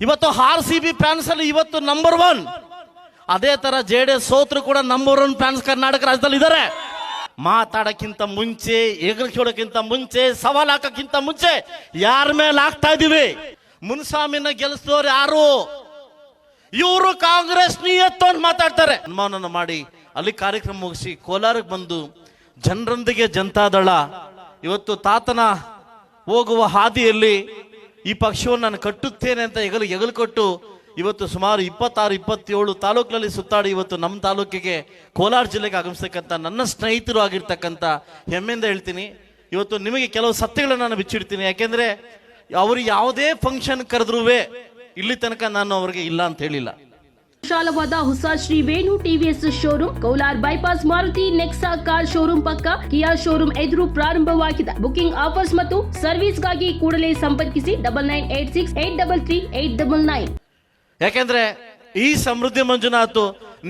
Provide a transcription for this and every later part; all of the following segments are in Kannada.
ಇವತ್ತು ಆರ್ ಸಿ ಬಿ ಫ್ಯಾನ್ಸ್ ಅಲ್ಲಿ ಇವತ್ತು ನಂಬರ್ ಒನ್ ಅದೇ ತರ ಜೆ ಡಿ ಎಸ್ ಸೋತ್ರು ಕೂಡ ನಂಬರ್ ಒನ್ ಫ್ಯಾನ್ಸ್ ಕರ್ನಾಟಕ ರಾಜ್ಯದಲ್ಲಿ ಇದ್ದಾರೆ ಮಾತಾಡಕ್ಕಿಂತ ಮುಂಚೆ ಎಗರ್ಕೊಳ್ಳೋಕ್ಕಿಂತ ಮುಂಚೆ, ಸವಾಲ್ ಹಾಕಕ್ಕಿಂತ ಮುಂಚೆ ಯಾರ ಮೇಲೆ ಹಾಕ್ತಾ ಇದೀವಿ? ಮುನ್ಸ್ವಾಮಿನ ಗೆಲ್ಲಿಸಿದವ್ರು ಯಾರು? ಇವರು ಕಾಂಗ್ರೆಸ್ ನಿಯತ್ತು ಅಂತ ಮಾತಾಡ್ತಾರೆ. ಅನುಮಾನನ ಮಾಡಿ ಅಲ್ಲಿ ಕಾರ್ಯಕ್ರಮ ಮುಗಿಸಿ ಕೋಲಾರಕ್ಕೆ ಬಂದು ಜನರೊಂದಿಗೆ ಜನತಾದಳ ಇವತ್ತು ತಾತನ ಹೋಗುವ ಹಾದಿಯಲ್ಲಿ ಈ ಪಕ್ಷವನ್ನು ನಾನು ಕಟ್ಟುತ್ತೇನೆ ಅಂತ ಹೆಗಲು ಎಗಲು ಕೊಟ್ಟು ಇವತ್ತು ಸುಮಾರು ಇಪ್ಪತ್ತಾರು, ಇಪ್ಪತ್ತೇಳು ತಾಲೂಕಿನಲ್ಲಿ ಸುತ್ತಾಡಿ ಇವತ್ತು ನಮ್ಮ ತಾಲೂಕಿಗೆ ಕೋಲಾರ ಜಿಲ್ಲೆಗೆ ಆಗಮಿಸ್ತಕ್ಕಂಥ ನನ್ನ ಸ್ನೇಹಿತರು ಆಗಿರ್ತಕ್ಕಂಥ ಹೆಮ್ಮೆಯಿಂದ ಹೇಳ್ತೀನಿ. ಇವತ್ತು ನಿಮಗೆ ಕೆಲವು ಸತ್ಯಗಳನ್ನು ನಾನು ಬಿಚ್ಚಿಡ್ತೀನಿ. ಯಾಕೆಂದರೆ ಅವರು ಯಾವುದೇ ಫಂಕ್ಷನ್ ಕರೆದ್ರೂ ಇಲ್ಲಿ ತನಕ ನಾನು ಅವರಿಗೆ ಇಲ್ಲ ಅಂತ ಹೇಳಿಲ್ಲ. ವಿಶಾಲವಾದ ಹೊಸ Shri Venu TVS showroom, Kolar bypass Maruti Nexa car showroom ಪಕ್ಕ ಕಿಯಾ ಶೋರೂಮ್ ಎದುರು ಪ್ರಾರಂಭವಾಗಿದೆ. ಬುಕಿಂಗ್ ಆಫರ್ಸ್ ಮತ್ತು ಸರ್ವಿಸ್ಗಾಗಿ ಕೂಡಲೇ ಸಂಪರ್ಕಿಸಿ double nine eight six eight double three eight double nine. ಯಾಕೆಂದ್ರೆ ಈ ಸಮೃದ್ಧಿ ಮಂಜುನಾಥ್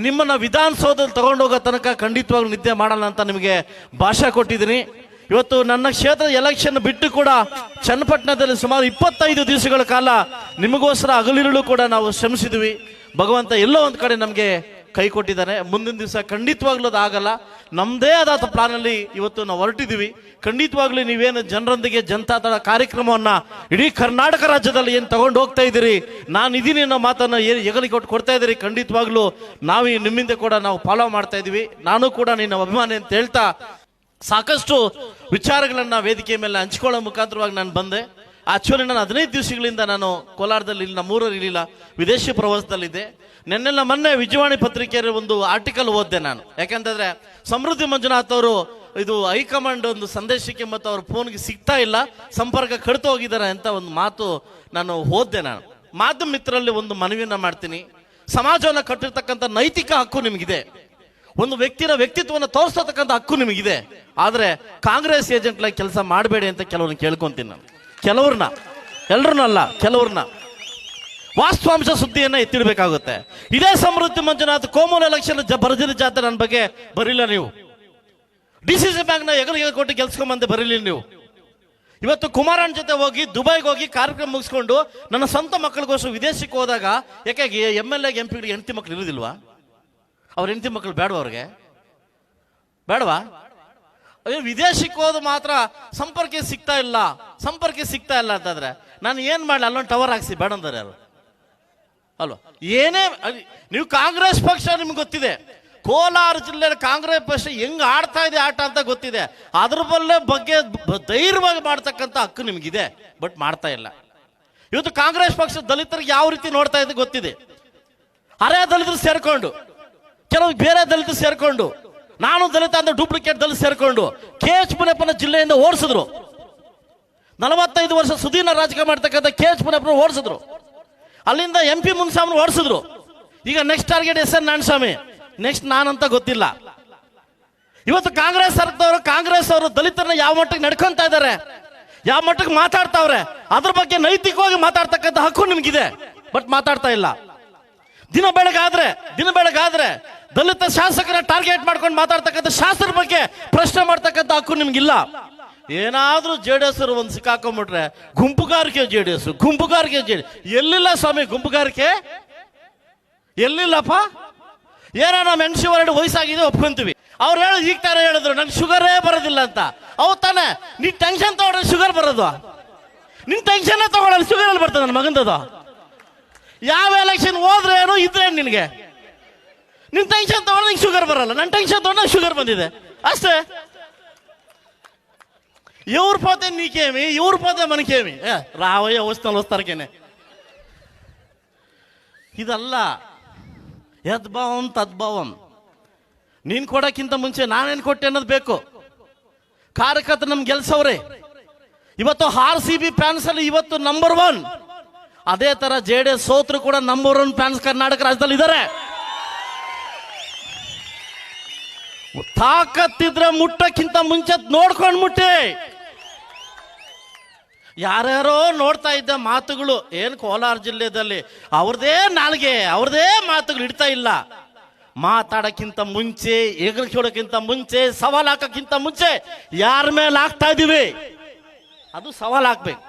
ನಿಮ್ಮನ್ನ ವಿಧಾನಸೌಧದಲ್ಲಿ ತಗೊಂಡೋಗೋ ತನಕ ಖಂಡಿತವಾಗ್ಲೂ ನಿದ್ದೆ ಮಾಡಲ್ಲ ಅಂತ ನಿಮಗೆ ಭಾಷೆ ಕೊಟ್ಟಿದ್ದೀನಿ. ಇವತ್ತು ನನ್ನ ಕ್ಷೇತ್ರದ ಎಲೆಕ್ಷನ್ ಬಿಟ್ಟು ಕೂಡ ಚನ್ನಪಟ್ಟಣದಲ್ಲಿ ಸುಮಾರು ಇಪ್ಪತ್ತೈದು ದಿವಸಗಳ ಕಾಲ ನಿಮಗೋಸ್ಕರ ಹಗಲಿರುಳು ಕೂಡ ನಾವು ಶ್ರಮಿಸಿದ್ವಿ. ಭಗವಂತ ಎಲ್ಲೋ ಒಂದು ಕಡೆ ನಮಗೆ ಕೈ ಕೊಟ್ಟಿದ್ದಾನೆ ಮುಂದಿನ ದಿವಸ ಖಂಡಿತವಾಗ್ಲೂ ಅದು ಆಗಲ್ಲ. ನಮ್ಮದೇ ಆದ ಪ್ಲಾನಲ್ಲಿ ಇವತ್ತು ನಾವು ಹೊರಟಿದ್ದೀವಿ. ಖಂಡಿತವಾಗ್ಲೂ ನೀವೇನು ಜನರೊಂದಿಗೆ ಜನತಾದಳ ಕಾರ್ಯಕ್ರಮವನ್ನ ಇಡೀ ಕರ್ನಾಟಕ ರಾಜ್ಯದಲ್ಲಿ ಏನು ತಗೊಂಡು ಹೋಗ್ತಾ ಇದ್ದೀರಿ? ನಾನು ಇದೀನಿ ಅನ್ನೋ ಮಾತನ್ನು ಏನು ಹೆಗಲಿ ಕೊಟ್ಟು ಕೊಡ್ತಾ ಇದ್ದೀರಿ. ಖಂಡಿತವಾಗ್ಲೂ ನಾವು ನಿಮ್ಮಿಂದ ಕೂಡ ನಾವು ಫಾಲೋ ಮಾಡ್ತಾ ಇದ್ದೀವಿ. ನಾನು ಕೂಡ ನಿನ್ನ ಅಭಿಮಾನಿ ಅಂತ ಹೇಳ್ತಾ ಸಾಕಷ್ಟು ವಿಚಾರಗಳನ್ನ ವೇದಿಕೆ ಮೇಲೆ ಹಂಚ್ಕೊಳ್ಳೋ ಮುಖಾಂತರವಾಗಿ ನಾನು ಬಂದೆ. ಆಕ್ಚುಲಿ ನಾನು ಹದಿನೈದು ದಿವಸಗಳಿಂದ ನಾನು ಕೋಲಾರದಲ್ಲಿ ನಮ್ಮ ನಮ್ಮೂರಲ್ಲಿ ಇರಲಿಲ್ಲ ವಿದೇಶಿ ಪ್ರವಾಸದಲ್ಲಿದ್ದೆ. ನೆನ್ನೆಲ್ಲ ಮೊನ್ನೆ ವಿಜಯವಾಣಿ ಪತ್ರಿಕೆಯಲ್ಲಿ ಒಂದು ಆರ್ಟಿಕಲ್ ಓದಿದೆ ನಾನು. ಯಾಕಂತಂದ್ರೆ ಸಮೃದ್ಧಿ ಮಂಜುನಾಥ್ ಅವರು ಇದು ಹೈಕಮಾಂಡ್ ಒಂದು ಸಂದೇಶಕ್ಕೆ ಮತ್ತು ಅವ್ರ ಫೋನ್ಗೆ ಸಿಗ್ತಾ ಇಲ್ಲ, ಸಂಪರ್ಕ ಕಡಿತು ಹೋಗಿದ್ದಾರೆ ಅಂತ ಒಂದು ಮಾತು ನಾನು ಓದಿದೆ ನಾನು. ಮಾಧ್ಯಮ ಮಿತ್ರರಲ್ಲಿ ಒಂದು ಮನವಿಯನ್ನು ಮಾಡ್ತೀನಿ. ಸಮಾಜವನ್ನು ಕಟ್ಟಿರ್ತಕ್ಕಂಥ ನೈತಿಕ ಹಕ್ಕು ನಿಮಗಿದೆ. ಒಂದು ವ್ಯಕ್ತಿನ ವ್ಯಕ್ತಿತ್ವವನ್ನು ತೋರಿಸ್ತಕ್ಕಂಥ ಹಕ್ಕು ನಿಮಗಿದೆ. ಆದರೆ ಕಾಂಗ್ರೆಸ್ ಏಜೆಂಟ್ಲಾಗಿ ಕೆಲಸ ಮಾಡಬೇಡಿ ಅಂತ ಕೆಲವೊಂದು ಕೇಳ್ಕೊತೀನಿ ನಾನು. ಕೆಲವ್ರನ್ನ, ಎಲ್ರನ್ನಲ್ಲ, ಕೆಲವ್ರನ್ನ. ವಾಸ್ತವಾಂಶ ಸುದ್ದಿಯನ್ನು ಎತ್ತಿಡಬೇಕಾಗುತ್ತೆ. ಇದೇ ಸಮೃದ್ಧಿ ಮಂಜುನಾಥ್ ಕೋಮಲ್ ಎಲೆಕ್ಷನ್ ಬರದಿನ ಜಾತ್ರೆ ನನ್ನ ಬಗ್ಗೆ ಬರಿಲ್ಲ ನೀವು. ಡಿ ಸಿ ಸಿ ಬ್ಯಾಂಕ್ನ ಎಗಲು ಎಗರು ಕೊಟ್ಟು ಗೆಲ್ಸ್ಕೊಂಬಂದೆ ಬರೀಲಿ ನೀವು. ಇವತ್ತು ಕುಮಾರನ್ ಜೊತೆ ಹೋಗಿ, ದುಬೈಗೆ ಹೋಗಿ ಕಾರ್ಯಕ್ರಮ ಮುಗಿಸ್ಕೊಂಡು ನನ್ನ ಸ್ವಂತ ಮಕ್ಕಳಿಗೋಸ್ಕರ ವಿದೇಶಕ್ಕೆ ಹೋದಾಗ ಯಾಕೆ ಎಂ ಎಲ್ ಎಗೆ ಎಂ ಪಿಗಳಿಗೆ ಹೆಂಡತಿ ಮಕ್ಕಳು ಇರೋದಿಲ್ವಾ? ಅವ್ರ ಹೆಂಡತಿ ಮಕ್ಕಳು ಬೇಡವಾ ಅವ್ರಿಗೆ? ಬೇಡವಾ ಅಯ್ಯೋ, ವಿದೇಶಕ್ಕೆ ಹೋದ ಮಾತ್ರ ಸಂಪರ್ಕ ಸಿಗ್ತಾ ಇಲ್ಲ, ಸಂಪರ್ಕ ಸಿಗ್ತಾ ಇಲ್ಲ ಅಂತಂದ್ರೆ ನಾನು ಏನ್ ಮಾಡಲಿ, ಅಲ್ಲೊಂದು ಟವರ್ ಹಾಕ್ಸಿ, ಬೇಡ ಅಂತಾರೆ ಯಾರು? ಅಲ್ವಾ? ಏನೇ ನೀವು ಕಾಂಗ್ರೆಸ್ ಪಕ್ಷ ನಿಮ್ಗೆ ಗೊತ್ತಿದೆ. ಕೋಲಾರ ಜಿಲ್ಲೆಯ ಕಾಂಗ್ರೆಸ್ ಪಕ್ಷ ಹೆಂಗ್ ಆಡ್ತಾ ಇದೆ, ಆಟ ಅಂತ ಗೊತ್ತಿದೆ. ಅದ್ರ ಬಲ್ಲೇ ಬಗ್ಗೆ ಧೈರ್ಯವಾಗಿ ಮಾಡ್ತಕ್ಕಂಥ ಹಕ್ಕು ನಿಮಗಿದೆ, ಬಟ್ ಮಾಡ್ತಾ ಇಲ್ಲ. ಇವತ್ತು ಕಾಂಗ್ರೆಸ್ ಪಕ್ಷ ದಲಿತರಿಗೆ ಯಾವ ರೀತಿ ನೋಡ್ತಾ ಇದೆ ಗೊತ್ತಿದೆ. ಅರೆ ದಲಿತರು ಸೇರ್ಕೊಂಡು, ಕೆಲವು ಬೇರೆ ದಲಿತರು ಸೇರ್ಕೊಂಡು ನಾನು ದಲಿತ ಅಂದ್ರೆ ಡೂಪ್ಲಿಕೇಟ್ ದಲಿತ ಸೇರ್ಕೊಂಡು ಕೆ ಎಚ್ ಮುನಿಯಪ್ಪನ ಜಿಲ್ಲೆಯಿಂದ ಓಡಿಸಿದ್ರು. ನಲವತ್ತೈದು ವರ್ಷ ಸುದೀನ ರಾಜಕೀಯ ಮಾಡ್ತಕ್ಕಂಥ ಕೆ ಎಚ್ ಮುನಿಯಪ್ಪನ ಓಡಿಸಿದ್ರು. ಅಲ್ಲಿಂದ ಎಂ ಪಿ ಮುನ್ಸಾಮನ್ ಓಡಿಸಿದ್ರು. ಈಗ next target S N Narayanaswamy. Next ನಾನಂತ ಗೊತ್ತಿಲ್ಲ. ಇವತ್ತು ಕಾಂಗ್ರೆಸ್ ಸರ್ಕಾರದವರು, ಕಾಂಗ್ರೆಸ್ ಅವರು ದಲಿತರನ್ನ ಯಾವ ಮಟ್ಟಕ್ಕೆ ನಡ್ಕೊಂತ ಇದ್ದಾರೆ, ಯಾವ ಮಟ್ಟಕ್ಕೆ ಮಾತಾಡ್ತಾವ್ರೆ, ಅದ್ರ ಬಗ್ಗೆ ನೈತಿಕವಾಗಿ ಮಾತಾಡ್ತಕ್ಕಂಥ ಹಕ್ಕು ನಿಮ್ಗಿದೆ. ಬಟ್ ಮಾತಾಡ್ತಾ ಇಲ್ಲ. ದಿನ ಬೆಳಗಾದ್ರೆ ದಿನ ಬೆಳಗಾದ್ರೆ ದಲಿತ ಶಾಸಕರ ಟಾರ್ಗೆಟ್ ಮಾಡ್ಕೊಂಡು ಮಾತಾಡ್ತಕ್ಕಂಥ ಶಾಸ್ತ್ರ ಬಗ್ಗೆ ಪ್ರಶ್ನೆ ಮಾಡ್ತಕ್ಕಂಥ ಹಕ್ಕು ನಿಮ್ಗಿಲ್ಲ. ಏನಾದರೂ ಜೆ ಡಿ ಎಸ್ ಒಂದು ಸಿಕ್ಕಾಕೊಂಡ್ಬಿಟ್ರೆ ಗುಂಪುಗಾರಿಕೆ ಜೆ ಡಿ ಎಸ್, ಗುಂಪುಗಾರಿಕೆ ಜೆ ಎಲ್ಲಿಲ್ಲ ಸ್ವಾಮಿ ಗುಂಪುಗಾರಿಕೆ? ಎಲ್ಲಿಲ್ಲಪ್ಪ? ಏನೋ ನಮ್ಮ ಎನ್ಸಿ ಹೊರಡು ವಯಸ್ಸಾಗಿದೆ, ಒಪ್ಕೊಂತೀವಿ. ಅವ್ರು ಹೇಳಿ ಈಗ ತಾನೇ ಹೇಳಿದ್ರು, ನಂಗೆ ಶುಗರೇ ಬರೋದಿಲ್ಲ ಅಂತ. ಅವ್ರು ತಾನೆ ನೀ ಟೆನ್ಷನ್ ತಗೊಂಡ್ರೆ ಶುಗರ್ ಬರೋದು. ನಿನ್ ಟೆನ್ಷನ್ ಶುಗರ್ ಅಲ್ಲಿ ಬರ್ತದೆ ನನ್ನ ಮಗಂದದು? ಯಾವ ಎಲೆಕ್ಷನ್ ಹೋದ್ರೆ ಏನು ಇದ್ರೆ ನಿನಗೆ? ನಿನ್ ಟೆನ್ಷನ್ ತಗೊಂಡ್ರೆ ನಿಂಗೆ ಶುಗರ್ ಬರಲ್ಲ. ನನ್ನ ಟೆನ್ಷನ್ ತಗೊಂಡ್ರೆ ಶುಗರ್ ಬಂದಿದೆ. ಅಷ್ಟೇ. ಇವ್ರ ಪಾತೆ ನೀಕೇಮಿ ಇವ್ರ ಪಾತೆ ಮನಕೇಮಿ ಏ, ರಾವಯ್ಯ ಓಸ್ನಲ್ಲಿ ಓಸ್ತಾರಕೇನೆ ಇದಲ್ಲ ಯದ್ಭಾವಂ ತದ್ಭಾವಂ ನೀನ್ ಕೊಡಕ್ಕಿಂತ ಮುಂಚೆ ನಾನೇನು ಕೊಟ್ಟೆ ಅನ್ನೋದು ಬೇಕು. ಕಾರ್ಯಕರ್ತ ನಮ್ಗೆ ಗೆಲ್ಸವ್ರೆ. ಇವತ್ತು ಆರ್ ಸಿ ಬಿ ಫ್ಯಾನ್ಸ್ ಅಲ್ಲಿ ಇವತ್ತು ನಂಬರ್ ಒನ್ ಅದೇ ತರ ಜೆ ಡಿ ಎಸ್ ಸೋತ್ರು ಕೂಡ ನಂಬರ್ ಒನ್ ಫ್ಯಾನ್ಸ್ ಕರ್ನಾಟಕ ರಾಜ್ಯದಲ್ಲಿ ಇದ್ದಾರೆ ತಾಕತ್ತಿದ್ರೆ ಮುಟ್ಟಕ್ಕಿಂತ ಮುಂಚೆ ನೋಡ್ಕೊಂಡು ಮುಟ್ಟಿ. ಯಾರ್ಯಾರೋ ನೋಡ್ತಾ ಇದ್ದ ಮಾತುಗಳು ಏನು ಕೋಲಾರ ಜಿಲ್ಲೆಯಲ್ಲಿ ಅವ್ರದೇ ನಾಲ್ಗೆ, ಅವ್ರದೇ ಮಾತುಗಳು ಇಡ್ತಾ ಇಲ್ಲ. ಮಾತಾಡಕ್ಕಿಂತ ಮುಂಚೆ ಎಗರ್ಕೊಳ್ಳೋಕ್ಕಿಂತ ಮುಂಚೆ, ಸವಾಲು ಹಾಕಕ್ಕಿಂತ ಮುಂಚೆ ಯಾರ ಮೇಲೆ ಹಾಕ್ತಾ ಇದೀವಿ? ಅದು ಸವಾಲು ಹಾಕ್ಬೇಕು.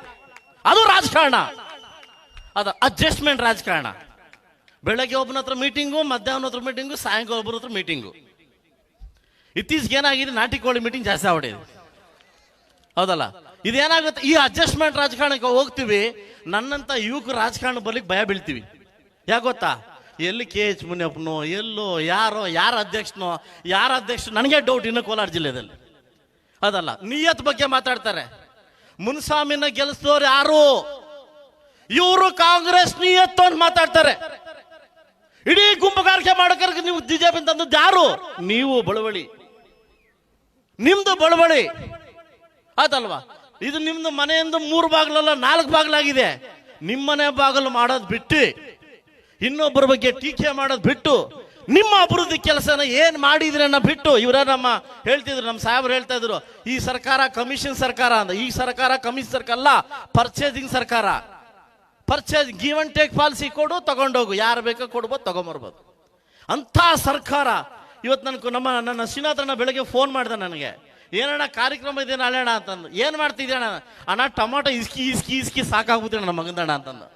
ಅದು ರಾಜಕಾರಣ. ಅದು ಅಡ್ಜಸ್ಟ್ಮೆಂಟ್ ರಾಜಕಾರಣ. ಬೆಳಗ್ಗೆ ಒಬ್ಬನ ಹತ್ರ ಮೀಟಿಂಗು ಮಧ್ಯಾಹ್ನ ಹತ್ರ ಮೀಟಿಂಗು ಸಾಯಂಕಾಲ ಒಬ್ಬರ ಹತ್ರ ಮೀಟಿಂಗು ಇತ್ತೀಚೆಗೆ ಏನಾಗಿದೆ? ನಾಟಿ ಕೋಳಿ ಮೀಟಿಂಗ್ ಜಾಸ್ತಿ ಆಗ್ಬಿಟ್ಟಿದೆ. ಹೌದಲ್ಲ? ಇದೇನಾಗುತ್ತೆ? ಈ ಅಡ್ಜಸ್ಟ್ಮೆಂಟ್ ರಾಜಕಾರಣಕ್ಕೆ ಹೋಗ್ತೀವಿ, ನನ್ನಂತ ಯುವಕ ರಾಜಕಾರಣ ಬರ್ಲಿಕ್ಕೆ ಭಯ ಬೀಳ್ತೀವಿ. ಯಾಕೆ ಗೊತ್ತಾ? ಎಲ್ಲಿ ಕೆ ಎಚ್ ಮುನಿಯಪ್ಪನೋ, ಎಲ್ಲೋ ಯಾರೋ, ಯಾರ ಅಧ್ಯಕ್ಷನೋ, ಯಾರ ಅಧ್ಯಕ್ಷ ನನಗೆ ಡೌಟ್ ಇನ್ನು ಕೋಲಾರ ಜಿಲ್ಲೆಯಲ್ಲಿ ಅದಲ್ಲ ನಿಯತ್ ಬಗ್ಗೆ ಮಾತಾಡ್ತಾರೆ. ಮುನ್ಸ್ವಾಮಿನ ಗೆಲ್ಸೋರು ಯಾರು? ಇವರು ಕಾಂಗ್ರೆಸ್ ನಿಯತ್ತು ಅಂತ ಮಾತಾಡ್ತಾರೆ. ಇಡೀ ಗುಂಪುಗಾರಿಕೆ ಮಾಡೋಕೆ ನೀವು ಬಿಜೆಪಿ ತಂದದ್ದು ಯಾರು? ನೀವು ಬಳವಳಿ. ನಿಮ್ದು ಬಳಬಳಿ ಆತಲ್ವಾ? ಇದು ನಿಮ್ದು ಮನೆಯಿಂದ ಮೂರು ಬಾಗಿಲಲ್ಲ, ನಾಲ್ಕು ಬಾಗಿಲಾಗಿದೆ. ನಿಮ್ಮನೆ ಬಾಗಿಲು ಮಾಡೋದು ಬಿಟ್ಟು, ಇನ್ನೊಬ್ಬರ ಬಗ್ಗೆ ಟೀಕೆ ಮಾಡೋದು ಬಿಟ್ಟು, ನಿಮ್ಮ ಅಭಿವೃದ್ಧಿ ಕೆಲಸನ ಏನು ಮಾಡಿದ್ರನ್ನ ಬಿಟ್ಟು, ಇವರ ನಮ್ಮ ಹೇಳ್ತಿದ್ರು, ನಮ್ಮ ಸಾಹೇಬ್ರು ಹೇಳ್ತಾ ಇದ್ರು, ಈ ಸರ್ಕಾರ ಕಮಿಷನ್ ಸರ್ಕಾರ ಅಂತ ಈ ಸರ್ಕಾರ ಕಮಿಷನ್ ಸರ್ಕಾರ ಅಲ್ಲ ಪರ್ಚೇಸಿಂಗ್ ಸರ್ಕಾರ. Purchase give and take policy ಕೊಡು, ತಗೊಂಡೋಗು. ಯಾರು ಬೇಕೋ ಕೊಡ್ಬೋದು, ತಗೊಂಬರ್ಬೋದು. ಅಂಥ ಸರ್ಕಾರ ಇವತ್ತು ನನಗೆ ನಮ್ಮ ನನ್ನ ಶ್ರೀನಾಥಣ್ಣ ಬೆಳಗ್ಗೆ ಫೋನ್ ಮಾಡ್ದೆ ನನಗೆ. ಏನಣ್ಣ ಕಾರ್ಯಕ್ರಮ ಇದೆ ನಾಳೆ ಅಣ್ಣ ಅಂತಂದು. ಏನು ಮಾಡ್ತಿದ್ದೀಯಣ್ಣ ಅಣ್ಣ? ಟೊಮಾಟೊ ಇಸ್ಕಿ ಇಸ್ಕಿ ಇಸ್ಕಿ ಸಾಕಾಗ್ಬಿಟ್ಟು ನನ್ನ ಮಗಂದಣ್ಣ ಅಂತಂದು.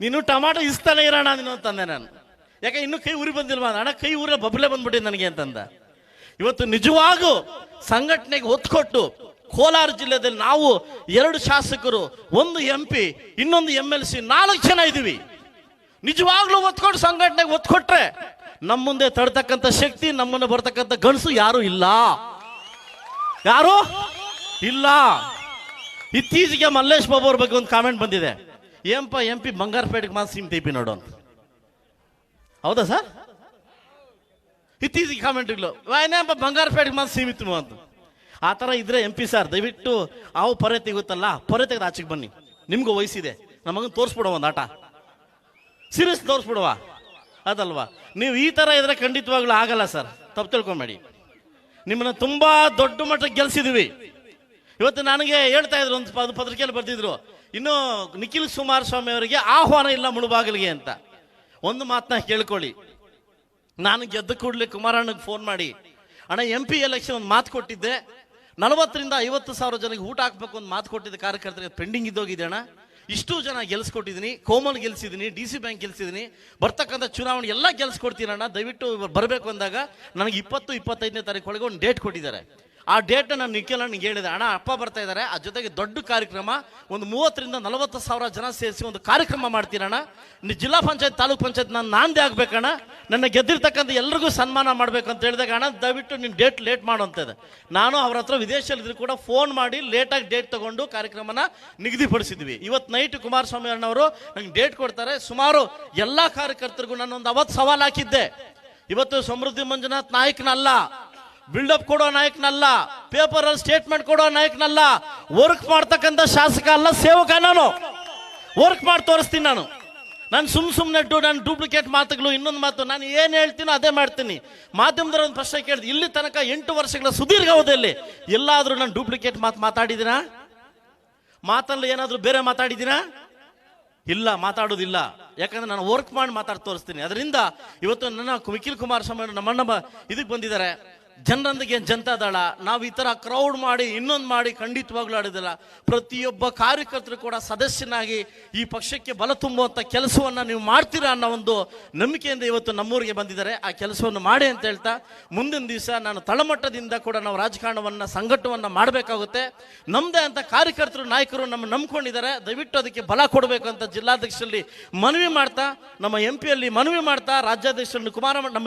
ನೀನು ಟೊಮಾಟೊ ಇಸ್ತಾನೆ ಇರೋಣ ನೀನು ಅಂತಂದೆ ನಾನು. ಯಾಕೆ ಇನ್ನೂ ಕೈ ಉರಿ ಬಂದಿಲ್ವ? ಅಣ್ಣ, ಕೈ ಊರ ಬಬ್ಲೆ ಬಂದ್ಬಿಟ್ಟಿದೆ ನನಗೆ ಅಂತಂದ. ಇವತ್ತು ನಿಜವಾಗೂ ಸಂಘಟನೆಗೆ ಒತ್ತು ಕೊಟ್ಟು ಕೋಲಾರ ಜಿಲ್ಲೆಯಲ್ಲಿ ನಾವು ಎರಡು ಶಾಸಕರು, ಒಂದು ಎಂ ಪಿ ಇನ್ನೊಂದು ಎಂ ಎಲ್ ಸಿ ನಾಲ್ಕು ಜನ ಇದ್ದೀವಿ. ನಿಜವಾಗ್ಲೂ ಒತ್ತುಕೊಂಡು ಕೊಟ್ಟು ಸಂಘಟನೆಗೆ ಒತ್ತು ಕೊಟ್ರೆ ನಮ್ಮ ಮುಂದೆ ತಡ್ತಕ್ಕಂಥ ಶಕ್ತಿ, ನಮ್ಮನ್ನು ಬರ್ತಕ್ಕಂಥ ಗಣಸು ಯಾರು ಇಲ್ಲ. ಯಾರು? ಇಲ್ಲ. ಇತ್ತೀಚೆಗೆ ಮಲ್ಲೇಶ್ ಬಾಬು ಅವ್ರ ಬಗ್ಗೆ ಒಂದು ಕಾಮೆಂಟ್ ಬಂದಿದೆ. ಏಂಪ ಎಂ ಪಿ ಬಂಗಾರಪೇಟೆಗೆ ಮಾತ್ರ ಸೀಮ್ ತೈಪಿ ನೋಡು ಅಂತ. ಹೌದಾ ಸರ್ ಇತ್ತೀಚೆಗೆ ಕಾಮೆಂಟ್ಗಳು ಏನೇಪ ಬಂಗಾರಪೇಟೆಗೆ ಮಾತ್ರ ಸೀಮಿತ ಅಂತ. ಆ ಥರ ಇದ್ರೆ ಎಂ ಪಿ ಸರ್ ದಯವಿಟ್ಟು ಅವು ಪೊರೆ ತೆಗುತ್ತಲ್ಲ ಪೊರೆ ತೆಗೆದು ಆಚೆಗೆ ಬನ್ನಿ. ನಿಮಗೂ ವಯಸ್ಸಿದೆ. ನಮಗನ್ ತೋರಿಸ್ಬಿಡುವ ಒಂದು ಆಟ. ಸೀರಿಯಸ್ ತೋರಿಸ್ಬಿಡುವ. ಅದಲ್ವಾ? ನೀವು ಈ ಥರ ಇದ್ರೆ ಖಂಡಿತವಾಗ್ಲೂ ಆಗಲ್ಲ ಸರ್. ತಪ್ಪು ತಿಳ್ಕೊಂಬೇಡಿ. ನಿಮ್ಮನ್ನ ತುಂಬಾ ದೊಡ್ಡ ಮಟ್ಟಕ್ಕೆ ಗೆಲ್ಸಿದ್ವಿ. ಇವತ್ತು ನನಗೆ ಹೇಳ್ತಾ ಇದ್ರು ಒಂದು ಪದ ಪತ್ರಿಕೆಯಲ್ಲಿ ಬರ್ತಿದ್ರು ಇನ್ನು ನಿಖಿಲ್ ಕುಮಾರಸ್ವಾಮಿ ಅವರಿಗೆ ಆಹ್ವಾನ ಇಲ್ಲ ಮುಳುಬಾಗಿಲಿಗೆ ಅಂತ. ಒಂದು ಮಾತನ್ನ ಕೇಳ್ಕೊಳ್ಳಿ. ನಾನು ಗೆದ್ದ ಕೂಡಲೇ ಕುಮಾರಣ್ಣಗೆ ಫೋನ್ ಮಾಡಿ, ಅಣ್ಣ ಎಂ ಪಿ ಎಲೆಕ್ಷನ್ ಒಂದು ಮಾತು ಕೊಟ್ಟಿದ್ದೆ. ನಲವತ್ತರಿಂದ ಐವತ್ತು ಸಾವಿರ ಜನಕ್ಕೆ ಊಟ ಹಾಕ್ಬೇಕು ಒಂದು ಮಾತು ಕೊಟ್ಟಿದ್ದೆ. ಕಾರ್ಯಕರ್ತರಿಗೆ ಪೆಂಡಿಂಗ್ ಇದ್ದೋಗಿದೆ ಅಣ್ಣ. ಇಷ್ಟು ಜನ ಗೆಲ್ಸ್ಕೊಟ್ಟಿದ್ದೀನಿ ಕೋಮಲ್ ಗೆಲ್ಸಿದ್ದೀನಿ ಡಿ ಸಿ ಬ್ಯಾಂಕ್ ಗೆಲ್ಸಿದ್ದೀನಿ ಬರ್ತಕ್ಕಂಥ ಚುನಾವಣೆ ಎಲ್ಲ ಗೆಲ್ಸ್ಕೊಡ್ತೀನಣ್ಣ. ದಯವಿಟ್ಟು ಬರಬೇಕು ಅಂದಾಗ ನನಗೆ ಇಪ್ಪತ್ತು, ಇಪ್ಪತ್ತೈದನೇ ತಾರೀಕು ಒಳಗೆ ಒಂದು ಡೇಟ್ ಕೊಟ್ಟಿದ್ದಾರೆ. ಆ ಡೇಟ್ ನಾನು ನಿಖಿಲ್ ನನಗೆ ಹೇಳಿದೆ. ಅಣ್ಣ, ಅಪ್ಪ ಬರ್ತಾ ಇದ್ದಾರೆ ಆ ಜೊತೆಗೆ ದೊಡ್ಡ ಕಾರ್ಯಕ್ರಮ. ಒಂದು ಮೂವತ್ತರಿಂದ ನಲವತ್ತು ಸಾವಿರ ಜನ ಸೇರಿಸಿ ಒಂದು ಕಾರ್ಯಕ್ರಮ ಮಾಡ್ತೀರಣ್ಣ ಜಿಲ್ಲಾ ಪಂಚಾಯತ್, ತಾಲೂಕ್ ಪಂಚಾಯತ್ ನಾನು ನಾಂದೇ ಆಗ್ಬೇಕಣ್ಣ. ನನ್ನ ಗೆದ್ದಿರ್ತಕ್ಕಂಥ ಎಲ್ರಿಗೂ ಸನ್ಮಾನ ಮಾಡಬೇಕು ಅಂತ ಹೇಳಿದಾಗ ಅಣ್ಣ, ದಯವಿಟ್ಟು ನಿನ್ನ ಡೇಟ್ ಲೇಟ್ ಮಾಡು ಅಂತ ನಾನು ಅವ್ರ ಹತ್ರ ವಿದೇಶದಲ್ಲಿದ್ರು ಕೂಡ ಫೋನ್ ಮಾಡಿ ಲೇಟಾಗಿ ಡೇಟ್ ತಗೊಂಡು ಕಾರ್ಯಕ್ರಮನ ನಿಗದಿಪಡಿಸಿದ್ವಿ. ಇವತ್ತು ನೈಟ್ ಕುಮಾರಸ್ವಾಮಿ ಅಣ್ಣವರು ನಂಗೆ ಡೇಟ್ ಕೊಡ್ತಾರೆ. ಸುಮಾರು ಎಲ್ಲ ಕಾರ್ಯಕರ್ತರಿಗೂ ನಾನು ಒಂದು ಅವತ್ತು ಸವಾಲು ಹಾಕಿದ್ದೆ. ಇವತ್ತು ಸಮೃದ್ಧಿ ಮಂಜುನಾಥ್ ನಾಯಕನಲ್ಲ. ಬಿಲ್ಡಪ್ ಕೊಡೋ ನಾಯಕನಲ್ಲ ಪೇಪರ್ ಅಲ್ಲಿ ಸ್ಟೇಟ್ಮೆಂಟ್ ಕೊಡೋ ನಾಯಕನಲ್ಲ ವರ್ಕ್ ಮಾಡ್ತಕ್ಕಂಥ ಶಾಸಕ ಅಲ್ಲ, ಸೇವಕ ನಾನು. ವರ್ಕ್ ಮಾಡಿ ತೋರಿಸ್ತೀನಿ ನಾನು. ನಾನು ಸುಮ್ ಸುಮ್ಮನೆ ನಾನು ಡೂಪ್ಲಿಕೇಟ್ ಮಾತುಗಳು, ಇನ್ನೊಂದು ಮಾತು, ನಾನು ಏನು ಹೇಳ್ತೀನೋ ಅದೇ ಮಾಡ್ತೀನಿ. ಮಾಧ್ಯಮದವ್ರ ಒಂದು ಪ್ರಶ್ನೆ ಕೇಳಿದೆ, ಇಲ್ಲಿ ತನಕ ಎಂಟು ವರ್ಷಗಳ ಸುದೀರ್ಘ ಅವಧಿಯಲ್ಲಿ ಎಲ್ಲಾದರೂ ನಾನು ಡೂಪ್ಲಿಕೇಟ್ ಮಾತು ಮಾತಾಡಿದ್ದೀನಾ? ಮಾತಲ್ಲಿ ಏನಾದರೂ ಬೇರೆ ಮಾತಾಡಿದ್ದೀನಾ? ಇಲ್ಲ, ಮಾತಾಡೋದಿಲ್ಲ. ಯಾಕಂದ್ರೆ ನಾನು ವರ್ಕ್ ಮಾಡಿ ಮಾತಾಡಿ, ತೋರಿಸ್ತೀನಿ. ಅದರಿಂದ ಇವತ್ತು ನನ್ನ ನಿಖಿಲ್ ಸ್ವಾಮಿ ನಮ್ಮಣ್ಣ ಇದಕ್ಕೆ ಬಂದಿದ್ದಾರೆ. ಜನರೊಂದಿಗೆ ಜನತಾದಳ ನಾವು ಈ ಥರ ಕ್ರೌಡ್ ಮಾಡಿ, ಇನ್ನೊಂದು ಮಾಡಿ ಖಂಡಿತವಾಗ್ಲೂ ಆಡೋದಿಲ್ಲ. ಪ್ರತಿಯೊಬ್ಬ ಕಾರ್ಯಕರ್ತರು ಕೂಡ ಸದಸ್ಯನಾಗಿ ಈ ಪಕ್ಷಕ್ಕೆ ಬಲ ತುಂಬುವಂಥ ಕೆಲಸವನ್ನು ನೀವು ಮಾಡ್ತೀರಾ ಅನ್ನೋ ಒಂದು ನಂಬಿಕೆಯಿಂದ ಇವತ್ತು ನಮ್ಮೂರಿಗೆ ಬಂದಿದ್ದಾರೆ. ಆ ಕೆಲಸವನ್ನು ಮಾಡಿ ಅಂತ ಹೇಳ್ತಾ, ಮುಂದಿನ ದಿವಸ ನಾನು ತಳಮಟ್ಟದಿಂದ ಕೂಡ ನಾವು ರಾಜಕಾರಣವನ್ನು, ಸಂಘಟವನ್ನು ಮಾಡಬೇಕಾಗುತ್ತೆ. ನಮ್ಮದೇ ಅಂತ ಕಾರ್ಯಕರ್ತರು, ನಾಯಕರು ನಮ್ಮ ನಂಬ್ಕೊಂಡಿದ್ದಾರೆ. ದಯವಿಟ್ಟು ಅದಕ್ಕೆ ಬಲ ಕೊಡಬೇಕು ಅಂತ ಜಿಲ್ಲಾಧ್ಯಕ್ಷರಲ್ಲಿ ಮನವಿ ಮಾಡ್ತಾ, ನಮ್ಮ ಎಂ ಪಿಯಲ್ಲಿ ಮನವಿ ಮಾಡ್ತಾ, ರಾಜ್ಯಾಧ್ಯಕ್ಷರನ್ನು ಕುಮಾರ ನಮ್ಮ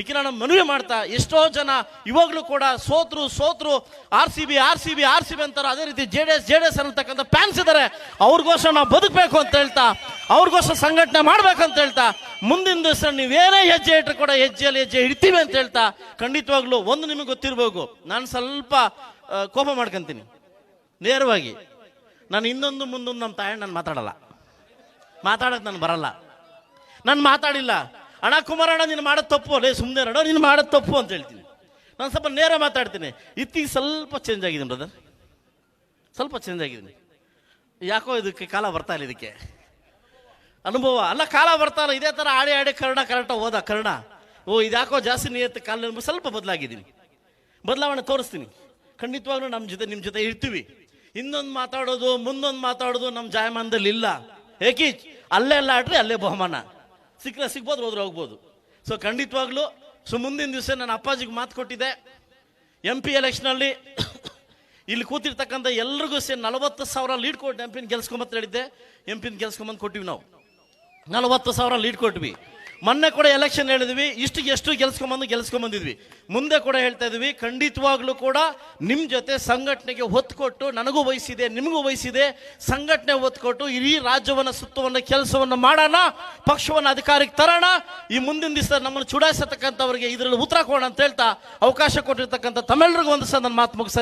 ನಿಖಿಲಣ್ಣ ಮನವಿ ಮಾಡ್ತಾ, ಎಷ್ಟೋ ಜನ ಇವಾಗಲೂ ಕೂಡ ಸೋತ್ರು ಸೋತ್ರು, R C B, R C B, R C B ಅಂತಾರೆ. ಅದೇ ರೀತಿ J D S, J D S ಅನ್ನತಕ್ಕಂಥ ಫ್ಯಾನ್ಸ್ ಇದ್ದಾರೆ ಅವ್ರಿಗೋಸ್ಕರ ನಾವು ಬದುಕಬೇಕು ಅಂತ ಹೇಳ್ತಾ, ಅವ್ರಿಗೋಸ್ಕರ ಸಂಘಟನೆ ಮಾಡ್ಬೇಕು ಅಂತ ಹೇಳ್ತಾ, ಮುಂದಿನ ದಿವಸ ನೀವೇನೇ ಹೆಜ್ಜೆ ಇಟ್ಟರು ಕೂಡ ಹೆಜ್ಜೆಯಲ್ಲಿ ಹೆಜ್ಜೆ ಇಡ್ತೀವಿ ಅಂತ ಹೇಳ್ತಾ, ಖಂಡಿತವಾಗ್ಲೂ ಒಂದು ನಿಮಗೆ ಗೊತ್ತಿರಬೇಕು. ನಾನು ಸ್ವಲ್ಪ ಕೋಪ ಮಾಡ್ಕೊಂತೀನಿ. ನೇರವಾಗಿ, ನಾನು ಇನ್ನೊಂದು ಮುಂದೊಂದು ನಮ್ಮ ತಾಯಿ ನಾನು ಮಾತಾಡಲ್ಲ. ಮಾತಾಡೋಕೆ ನಾನು ಬರಲ್ಲ. ನಾನು ಮಾತಾಡಿಲ್ಲ. ಅಣ್ಣ ಕುಮಾರಣ್ಣ ನೀನು ಮಾಡೋದು ತಪ್ಪು. ಅಲ್ಲೇ ಸುಮ್ಮನೆ ಅಣ್ಣ, ನೀನು ಮಾಡೋದು ತಪ್ಪು ಅಂತ ಹೇಳ್ತೀನಿ. ನಾನು ಸ್ವಲ್ಪ ನೇರ ಮಾತಾಡ್ತೀನಿ. ಇತ್ತೀಗ ಸ್ವಲ್ಪ ಚೇಂಜ್ ಆಗಿದ್ದೀನಿ ಬ್ರದರ್ ಸ್ವಲ್ಪ ಚೇಂಜ್ ಆಗಿದ್ದೀನಿ ಯಾಕೋ ಇದಕ್ಕೆ ಕಾಲ ಬರ್ತಾ ಇಲ್ಲ ಇದಕ್ಕೆ. ಅನುಭವ. ಅಲ್ಲ, ಕಾಲ ಬರ್ತಾ ಇಲ್ಲ. ಇದೇ ಥರ ಆಡಿ ಆಡಿ ಕರ್ಣ ಕರೆಕ್ಟಾಗಿ ಓದ ಕರ್ಣ. ಓ, ಇದ್ಯಾಕೋ ಜಾಸ್ತಿ ನಿಯತ್ತು ಕಾಲ ಸ್ವಲ್ಪ ಬದಲಾಗಿದ್ದೀನಿ. ಬದಲಾವಣೆ ತೋರಿಸ್ತೀನಿ. ಖಂಡಿತವಾಗ್ಲೂ ನಮ್ಮ ಜೊತೆ ನಿಮ್ಮ ಜೊತೆ ಇರ್ತೀವಿ. ಇನ್ನೊಂದು ಮಾತಾಡೋದು, ಮುಂದೊಂದು ಮಾತಾಡೋದು ನಮ್ಮ ಜಾಯಮಾನದಲ್ಲಿ ಇಲ್ಲ. ಏಕಿ ಅಲ್ಲೇ ಆಡ್ರಿ, ಅಲ್ಲೇ ಬಹುಮಾನ. ಸಿಕ್ಕರೆ ಸಿಗ್ಬೋದು, ಹೋದ್ರೆ ಹೋಗ್ಬೋದು. ಸೊ ಖಂಡಿತವಾಗ್ಲೂ ಸೊ ಮುಂದಿನ ದಿವಸ ನಾನು ಅಪ್ಪಾಜಿಗೆ ಮಾತು ಕೊಟ್ಟಿದ್ದೆ. ಎಂ ಪಿ ಎಲೆಕ್ಷನಲ್ಲಿ ಇಲ್ಲಿ ಕೂತಿರ್ತಕ್ಕಂಥ ಎಲ್ರಿಗೂ ಸೇರಿ ನಲವತ್ತು ಸಾವಿರ ಲೀಡ್ ಕೊಟ್ಟು ಎಂ ಪಿನ ಗೆಲ್ಸ್ಕೊಂಬಂತ ಹೇಳಿದ್ದೆ. ಎಂ ಪಿನ ಗೆಲ್ಸ್ಕೊಂಬಂದು ಕೊಟ್ಟಿವಿ ನಾವು. ನಲವತ್ತು ಸಾವಿರ ಲೀಡ್ ಕೊಟ್ವಿ ಮೊನ್ನೆ ಕೂಡ ಎಲೆಕ್ಷನ್ ಹೇಳಿದ್ವಿ, ಇಷ್ಟು ಎಷ್ಟು ಗೆಲ್ಸ್ಕೊಂಬಂದು ಗೆಲ್ಸ್ಕೊಂಬಂದಿದ್ವಿ. ಮುಂದೆ ಕೂಡ ಹೇಳ್ತಾ ಇದ್ವಿ, ಖಂಡಿತವಾಗ್ಲೂ ಕೂಡ ನಿಮ್ಮ ಜೊತೆ ಸಂಘಟನೆಗೆ ಒತ್ತು ಕೊಟ್ಟು ನನಗೂ ವಹಿಸಿದೆ, ನಿಮಗೂ ವಹಿಸಿದೆ, ಸಂಘಟನೆ ಒತ್ತು ಕೊಟ್ಟು ಇಡೀ ರಾಜ್ಯವನ್ನ, ಸುತ್ತುವನ್ನ, ಕೆಲಸವನ್ನು ಮಾಡೋಣ, ಪಕ್ಷವನ್ನು, ಅಧಿಕಾರಕ್ಕೆ ತರೋಣ. ಈ ಮುಂದಿನ ದಿವಸ ನಮ್ಮನ್ನು ಚುಡಾಯಿಸತಕ್ಕಂಥವ್ರಿಗೆ ಇದರಲ್ಲಿ ಉತ್ತರ ಕೊಡೋಣ ಅಂತ ಹೇಳ್ತಾ ಅವಕಾಶ ಕೊಟ್ಟಿರ್ತಕ್ಕಂಥ ತಮ್ಮೆಲ್ಲರಿಗೂ ಒಂದು ಸಹ ನನ್ನ ಮಾತು ಮುಗಿಸ